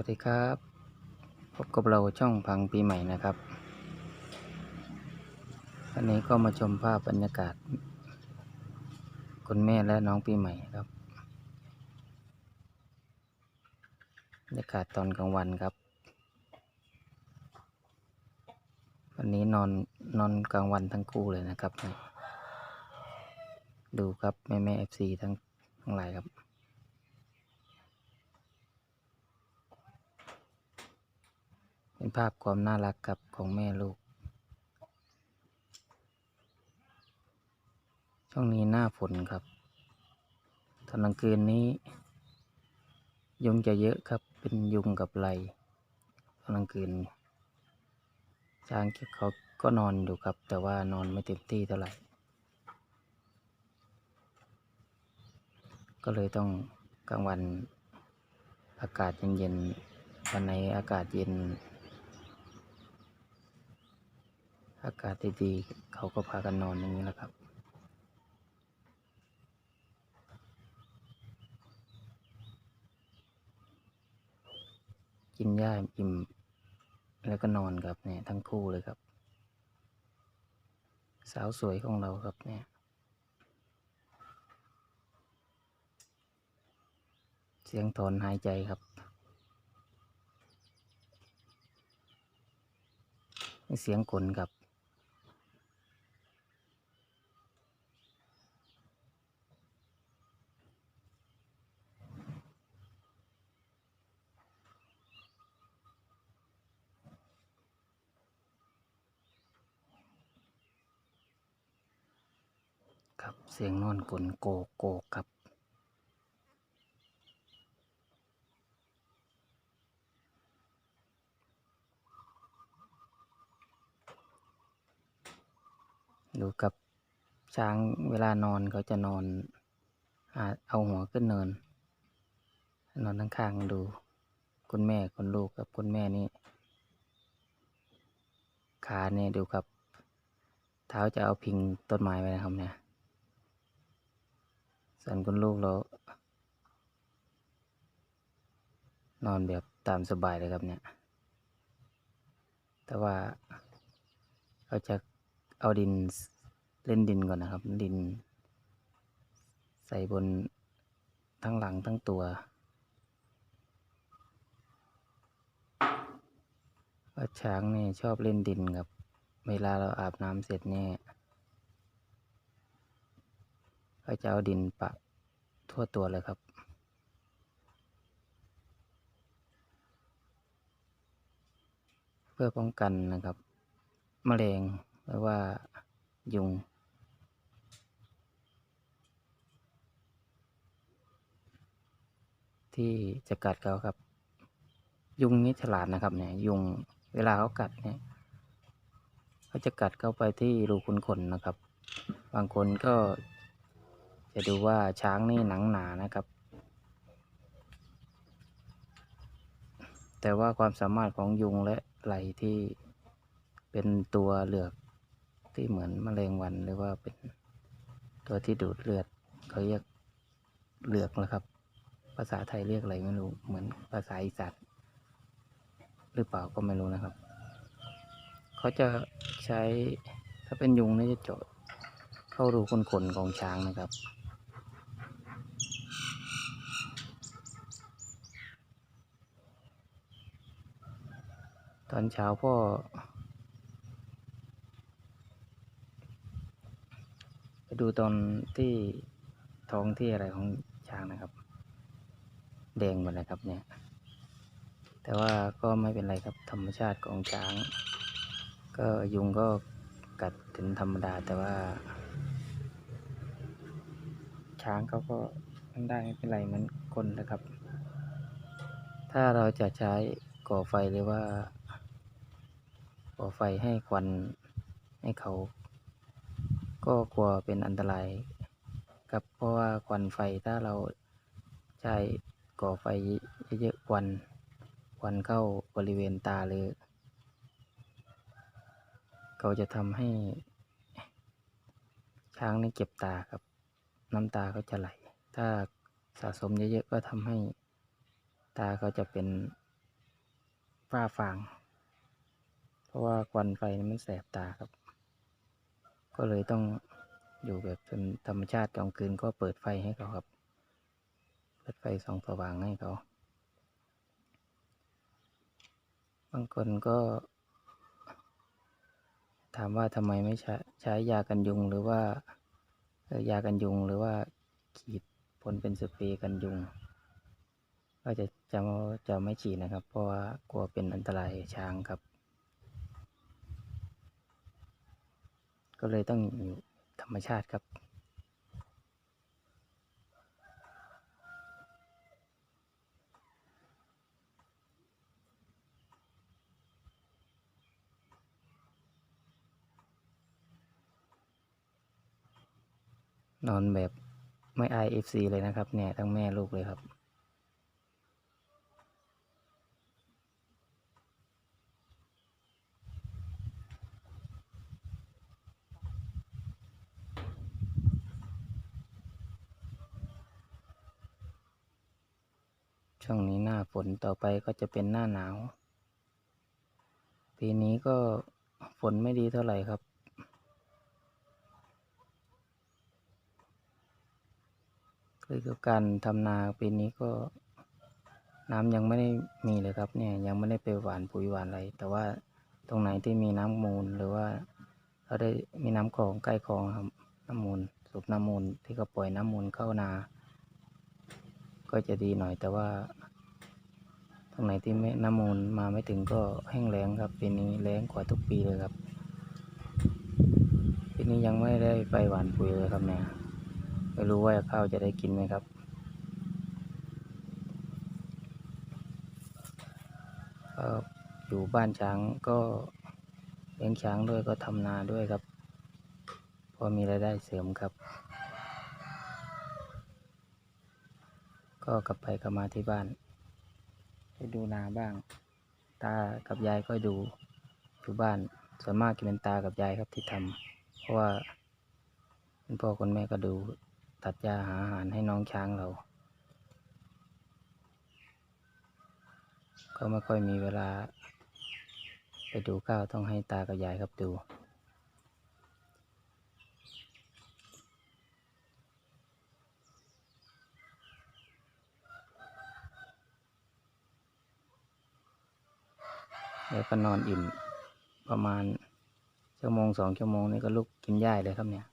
วัสดีครับ พบกับเราช่องพังปีใหม่นะครับ วันนี้ก็มาชมภาพบรรยากาศ คุณแม่และน้องปีใหม่ครับ บรรยากาศตอนกลางวันครับ วันนี้นอนนอนกลางวันทั้งคู่เลยนะครับ ดูครับแม่แม่เอฟซีทั้งทั้งหลายครับ เป็นภาพความน่ารักครับของแม่ลูก ช่วงนี้หน้าฝนครับตอนกลางคืนนี้ ยุงจะเยอะครับ เป็นยุงกับไรตอนกลางคืน ช้างเขาก็นอนอยู่ครับ แต่ว่านอนไม่เต็มที่เท่าไหร่ ก็เลยต้องกลางวันอากาศเย็นๆวันไหนอากาศเย็น อากาศดีๆเขาก็พากันนอนอย่างนี้แหละครับ กินหญ้าอิ่ม แล้วก็นอนครับเนี่ยทั้งคู่เลยครับ สาวสวยของเราครับเนี่ยเสียงถอนหายใจครับเสียงกลครับ ครับเสียงนอนกลโกโกกครับดูกับช้างเวลานอนเขาจะนอนอาเอาหัวขึ้นเนิน นอนข้างๆดู คุณแม่คุณลูกกับคุณแม่นี่ขาเนี่ยดูครับ เท้าจะเอาพิงต้นไม้ไว้นะครับเนี่ย ส่วนคุณลูกเรานอนแบบตามสบายเลยครับเนี่ย แต่ว่าเขาจะเอาดินเล่นดินก่อนนะครับ ดิน ใส่บนทั้งหลังทั้งตัว ว่าช้างนี่ชอบเล่นดินครับ เวลาเราอาบน้ำเสร็จเนี่ย เขาจะเอาดินปะทั่วตัวเลยครับ เพื่อป้องกันนะครับแมลงหรือว่ายุงที่จะกัดเขาครับ ยุงนี่ฉลาดนะครับเนี่ยยุงเวลาเขากัดเนี่ยเขาจะกัดเข้าไปที่รูขุนขนนะครับ บางคนก็ จะดูว่าช้างนี่หนังหนานะครับ แต่ว่าความสามารถของยุงและไหลที่เป็นตัวเหลือกที่เหมือนแมลงวันหรือว่าเป็นตัวที่ดูดเลือดเขาเรียกเหลือกนะครับ ภาษาไทยเรียกอะไรไม่รู้เหมือนภาษาอีสานหรือเปล่าก็ไม่รู้นะครับ เขาจะใช้ถ้าเป็นยุงนี่จะเจาะเข้ารูขนขนของช้างนะครับ อนเช้าพ่อ ไปดูตอนที่ท้องที่อะไรของช้างนะครับ แดงหมดเลยครับเนี่ย แต่ว่าก็ไม่เป็นไรครับธรรมชาติของช้าง ก็ยุงก็กัดถึงธรรมดาแต่ว่า ช้างเขาก็ไม่ได้ไม่เป็นไรเหมือนคนนะครับ ถ้าเราจะใช้ก่อไฟหรือว่า ก่อไฟให้ควันให้เขา ก็กลัวเป็นอันตรายครับเพราะว่าควันไฟถ้าเราใช้ก่อไฟเยอะๆควันควันเข้าบริเวณตาหรือเขาจะทำให้ ช้างนี่เจ็บตาครับ น้ำตาเขาจะไหล ถ้าสะสมเยอะๆก็ทำให้ตาเขาจะเป็นฝ้าฟาง ราะว่าควันไฟมันแสบตาครับ ก็เลยต้องอยู่แบบเป็นธรรมชาติกลางคืนก็เปิดไฟให้เขาครับ เปิดไฟส่องสว่างให้เขา บางคนก็ ถามว่าทำไมไม่ใช้ใช้ยากันยุงหรือว่ายากันยุงหรือว่าฉีดพ่นเป็นสเปรย์กันยุง ก็จะจะจะไม่ฉีดนะครับ เพราะว่ากลัวเป็นอันตรายช้างครับ ก็เลยต้องอยู่ธรรมชาติครับ นอนแบบไม่อายเอฟซีเลยนะครับ เนี่ย ทั้งแม่ลูกเลยครับ ช่วงนี้หน้าฝนต่อไปก็จะเป็นหน้าหนาว ปีนี้ก็ฝนไม่ดีเท่าไหร่ครับ คือการทำนาปีนี้ก็น้ำยังไม่ได้มีเลยครับเนี่ยยังไม่ได้ไปหว่านปุ๋ยหว่านอะไร แต่ว่าตรงไหนที่มีน้ำมูลหรือว่าเราได้มีน้ำคลองใกล้คลองครับน้ำมูลสูบน้ำมูลที่เขาปล่อยน้ำมูลเข้านา ก็จะดีหน่อยแต่ว่า ตรงไหนที่ไม่น้ำมูลมาไม่ถึงก็แห้งแล้งครับปีนี้แล้งกว่าทุกปีเลยครับปีนี้ยังไม่ได้ไปหวานปุ๋ยเลยครับเนี่ยไม่รู้ว่าข้าวจะได้กินไหมครับอยู่บ้านช้างก็เลี้ยงช้างด้วยก็ทำนาด้วยครับ พอมีรายได้เสริมครับ ก็กลับไปกลับมาที่บ้าน ไปดูนาบ้าง ตากับยายก็ดูอยู่บ้าน ส่วนมากจะเป็นตากับยายครับที่ทำเพราะว่าคุณพ่อคุณแม่ก็ดูตัดหญ้าหาอาหารให้น้องช้างเรา ก็ไม่ค่อยมีเวลา ไปดูข้าวต้องให้ตากับยายครับดู แล้วก็นอนอิ่มประมาณชั่วโมงสองชั่วโมงนี่ก็ลุกกินหญ้าเลยครับเนี่ย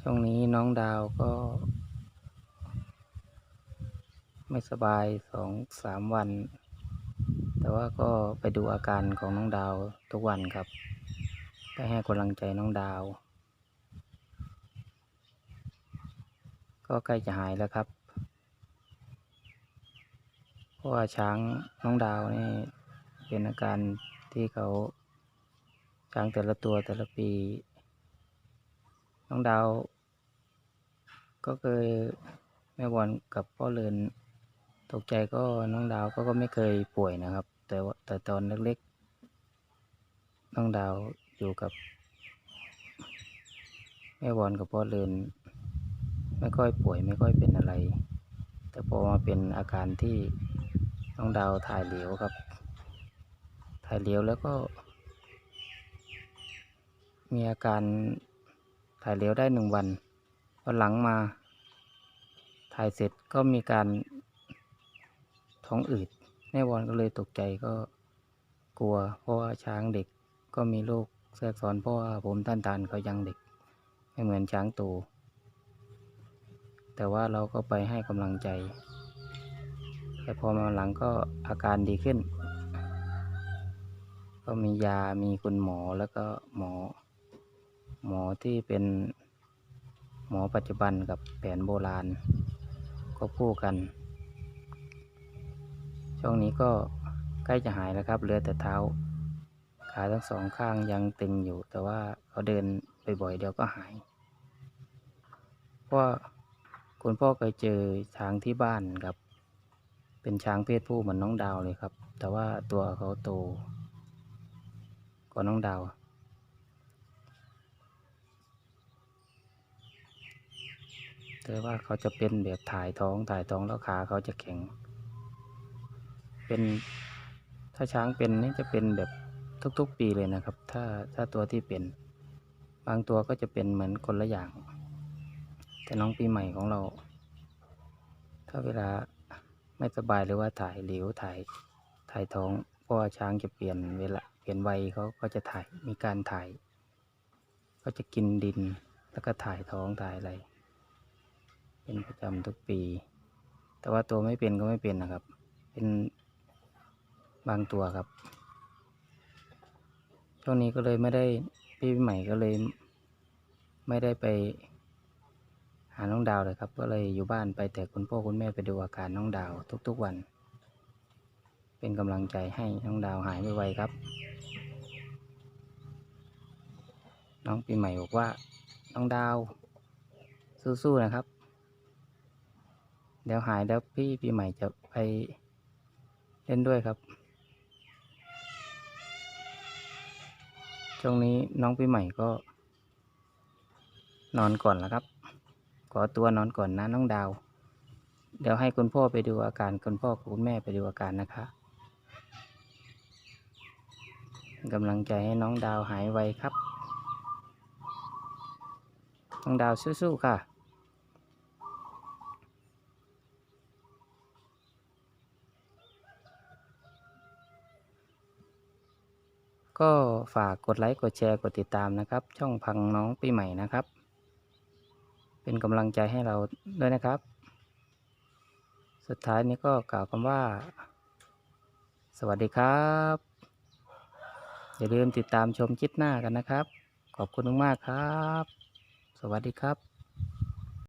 ช่วงนี้น้องดาวก็ ไม่สบายสองสามวัน แต่ว่าก็ไปดูอาการของน้องดาวทุกวันครับไปให้กำลังใจน้องดาว ก็ใกล้จะหายแล้วครับ เพราะว่าช้างน้องดาวนี่เป็นอาการที่เขาช้างแต่ละตัวแต่ละปี น้องดาว ก็เคยแม่บอลกับพ่อเลิน ตกใจก็น้องดาวก็ก็ไม่เคยป่วยนะครับ แต่ว่าแต่ตอนเล็กๆ น้องดาวอยู่กับแม่บอลกับพ่อเลินไม่ค่อยป่วยไม่ค่อยเป็นอะไร แต่พอมาเป็นอาการที่น้องดาวถ่ายเหลวครับ ถ่ายเหลวแล้วก็ มีอาการถ่ายเหลวได้หนึ่งวันวันหลังมา ถ่ายเสร็จก็มีการ ท้องอืดแม่บอลก็เลยตกใจก็กลัว เพราะว่าช้างเด็กก็มีโรคแทรกซ้อนเพราะว่าผมต้านทานเขายังเด็ก ไม่เหมือนช้างโตแต่ว่าเราก็ไปให้กำลังใจ แต่พอมาหลังก็อาการดีขึ้น ก็มียามีคุณหมอแล้วก็หมอ หมอที่เป็นหมอปัจจุบันกับแผนโบราณ ก็คู่กัน ช่วงนี้ก็ใกล้จะหายแล้วครับเหลือแต่เท้า ขาทั้งสองข้างยังตึงอยู่ แต่ว่าเขาเดินบ่อยๆเดี๋ยวก็หาย เพราะคุณพ่อเคยเจอช้างที่บ้านครับ เป็นช้างเพศผู้เหมือนน้องดาวเลยครับ แต่ว่าตัวเขาโตกว่าน้องดาวแต่ว่าเขาจะเป็นแบบถ่ายท้องถ่ายท้องแล้วขาเขาจะแข็ง เป็นถ้าช้างเป็นนี่จะเป็นแบบทุกๆปีเลยนะครับ ถ้าถ้าตัวที่เป็น บางตัวก็จะเป็นเหมือนคนละอย่าง แต่น้องปีใหม่ของเรา ถ้าเวลาไม่สบายหรือว่าถ่ายเหลวถ่ายถ่ายท้องเพราะว่าช้างจะเปลี่ยนเวลาเปลี่ยนวัยเขาก็จะถ่ายมีการถ่าย ก็จะกินดินแล้วก็ถ่ายท้องถ่ายอะไร เป็นประจำทุกปี แต่ว่าตัวไม่เป็นก็ไม่เป็นนะครับ เป็น บางตัวครับ ช่วงนี้ก็เลยไม่ได้พี่ใหม่ก็เลย ไม่ได้ไปหาน้องดาวเลยครับ ก็เลยอยู่บ้านไปแต่คุณพ่อคุณแม่ไปดูอาการน้องดาวทุก ๆวัน เป็นกำลังใจให้น้องดาวหายไวๆครับ น้องปีใหม่บอกว่าน้องดาว สู้ๆนะครับ เดี๋ยวหายแล้วพี่ปีใหม่จะไปเล่นด้วยครับ ช่วงนี้น้องปีใหม่ก็ นอนก่อนแล้วครับ ขอตัวนอนก่อนนะน้องดาว เดี๋ยวให้คุณพ่อไปดูอาการคุณพ่อกับคุณแม่ไปดูอาการนะคะกำลังใจให้น้องดาวหายไวครับ น้องดาวสู้ๆค่ะ ก็ฝากกดไลค์ กดแชร์ กดติดตามนะครับ ช่องพังน้องปีใหม่นะครับ เป็นกำลังใจให้เราด้วยนะครับ สุดท้ายนี้ก็กล่าวคำว่า สวัสดีครับ อย่าลืมติดตามชมคลิปหน้ากันนะครับ ขอบคุณมากครับ สวัสดีครับ